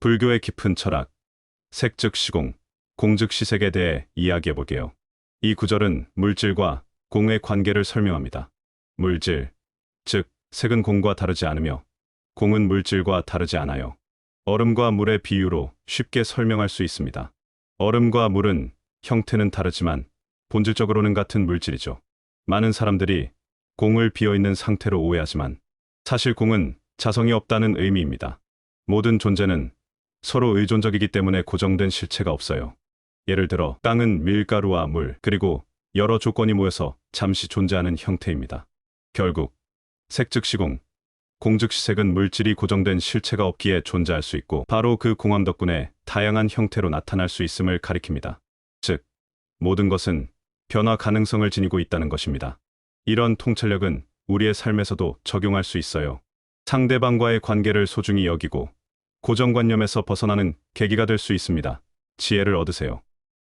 불교의 깊은 철학, 색즉 시공, 공즉 시색에 대해 이야기해 볼게요. 이 구절은 물질과 공의 관계를 설명합니다. 물질, 즉 색은 공과 다르지 않으며 공은 물질과 다르지 않아요. 얼음과 물의 비유로 쉽게 설명할 수 있습니다. 얼음과 물은 형태는 다르지만 본질적으로는 같은 물질이죠. 많은 사람들이 공을 비어 있는 상태로 오해하지만 사실 공은 자성이 없다는 의미입니다. 모든 존재는 서로 의존적이기 때문에 고정된 실체가 없어요. 예를 들어 땅은 밀가루와 물 그리고 여러 조건이 모여서 잠시 존재하는 형태입니다. 결국 색즉 시공, 공즉 시색은 물질이 고정된 실체가 없기에 존재할 수 있고 바로 그 공함 덕분에 다양한 형태로 나타날 수 있음을 가리킵니다. 즉, 모든 것은 변화 가능성을 지니고 있다는 것입니다. 이런 통찰력은 우리의 삶에서도 적용할 수 있어요. 상대방과의 관계를 소중히 여기고 고정관념에서 벗어나는 계기가 될 수 있습니다. 지혜를 얻으세요.